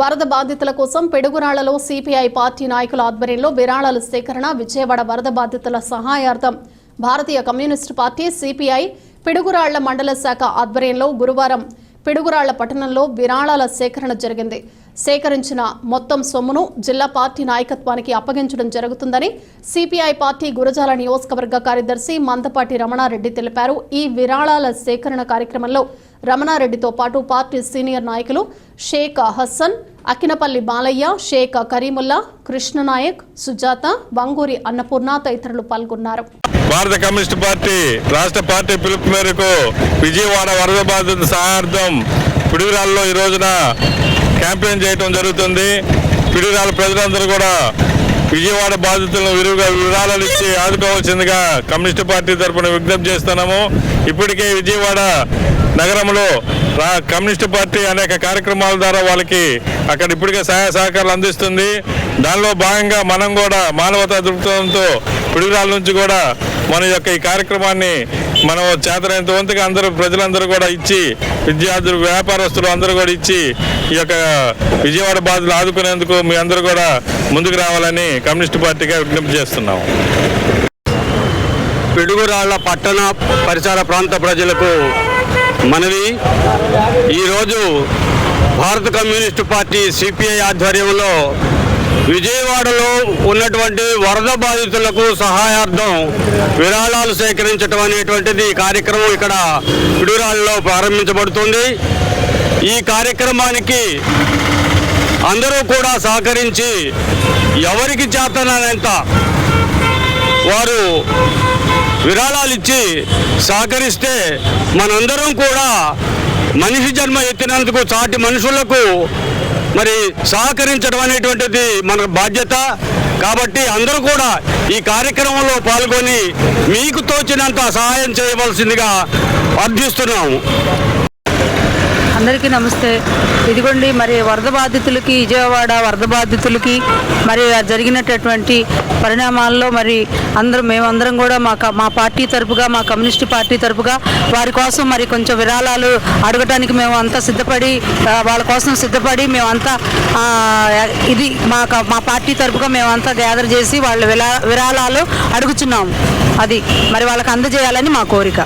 వరద బాధితుల కోసం పెడుగురాళ్ళలో సిపిఐ పార్టీ నాయకుల ఆధ్వర్యంలో విరాళాల సేకరణ విజయవాడ వరద బాధితుల సహాయార్థం. భారతీయ కమ్యూనిస్టు పార్టీ సిపిఐ పిడుగురాళ్ళ మండల శాఖ ఆధ్వర్యంలో గురువారం పిడుగురాళ్ళ పట్టణంలో విరాళాల సేకరణ జరిగింది. సేకరించిన మొత్తం సొమ్మును జిల్లా పార్టీ నాయకత్వానికి అప్పగించడం జరుగుతుందని సిపిఐ పార్టీ గురజాల నియోజకవర్గ కార్యదర్శి మందపాటి రమణారెడ్డి తెలిపారు. ఈ విరాళాల సేకరణ కార్యక్రమంలో రమణారెడ్డితో పాటు పార్టీ సీనియర్ నాయకులు షేక్ హసన్ అకినపల్లి బాలయ్య షేక్ కరీముల్లా కృష్ణనాయక్ సుజాత వంగూరి అన్నపూర్ణ తదితరులు పాల్గొన్నారు. భారత కమ్యూనిస్ట్ పార్టీ రాష్ట్ర పార్టీ పిలుపు మేరకు విజయవాడ వరద బాధిత సహార్థం పిడుగురాల్లో ఈ రోజున క్యాంపెయిన్ చేయడం జరుగుతుంది. పిడుగురాల ప్రజలందరూ కూడా విజయవాడ బాధితులను విరివిగా వివరాలను ఇచ్చి ఆదుకోవాల్సిందిగా కమ్యూనిస్ట్ పార్టీ తరఫున విజ్ఞప్తి చేస్తున్నాము. ఇప్పటికే విజయవాడ నగరంలో కమ్యూనిస్ట్ పార్టీ అనేక కార్యక్రమాల ద్వారా వాళ్ళకి అక్కడ ఇప్పటికే సహాయ సహకారాలు అందిస్తుంది. దానిలో భాగంగా మనం కూడా మానవతా దృక్పథంతో పిడుగురాల నుంచి కూడా మన యొక్క ఈ కార్యక్రమాన్ని మనం చేతనైనంత వంతుగా అందరూ ప్రజలందరూ కూడా ఇచ్చి విద్యార్థులు వ్యాపారస్తులు అందరూ కూడా ఇచ్చి ఈ యొక్క విజయవాడ బాధలు ఆదుకునేందుకు మీ అందరూ కూడా ముందుకు రావాలని కమ్యూనిస్ట్ పార్టీగా విజ్ఞప్తి చేస్తున్నాము. పిడుగురాళ్ళ పట్టణ పరిసర ప్రాంత ప్రజలకు మనవి. ఈరోజు భారత కమ్యూనిస్టు పార్టీ సిపిఐ ఆధ్వర్యంలో విజయవాడలో ఉన్నటువంటి వరద బాధితులకు సహాయార్థం విరాళాలు సేకరించడం అనేటువంటిది కార్యక్రమం ఇక్కడ పిడుగురాళ్ళలో ప్రారంభించబడుతుంది. ఈ కార్యక్రమానికి అందరూ కూడా సహకరించి ఎవరికి చేతనంత వారు విరాళాలు ఇచ్చి సహకరిస్తే మనందరం కూడా మనిషి జన్మ ఎత్తినందుకు చాటి మనుషులకు మరి సహకరించడం అనేటువంటిది మన బాధ్యత. కాబట్టి అందరూ కూడా ఈ కార్యక్రమంలో పాల్గొని మీకు తోచినంత సహాయం చేయవలసిందిగా అర్థిస్తున్నాము అందరికీ నమస్తే. ఇదిగోండి మరి వరద బాధితులకి విజయవాడ వరద బాధితులకి మరి జరిగినటువంటి పరిణామాల్లో మరి అందరం మేమందరం కూడా మా మా పార్టీ తరపుగా మా కమ్యూనిస్ట్ పార్టీ తరపుగా వారి కోసం మరి కొంచెం విరాళాలు అడగటానికి మేము అంతా సిద్ధపడి వాళ్ళ కోసం సిద్ధపడి మేమంతా ఇది మా మా పార్టీ తరపుగా మేమంతా గ్యాదర్ చేసి వాళ్ళ విరా విరాళాలు అడుగుచున్నాము అది మరి వాళ్ళకి అందజేయాలని మా కోరిక.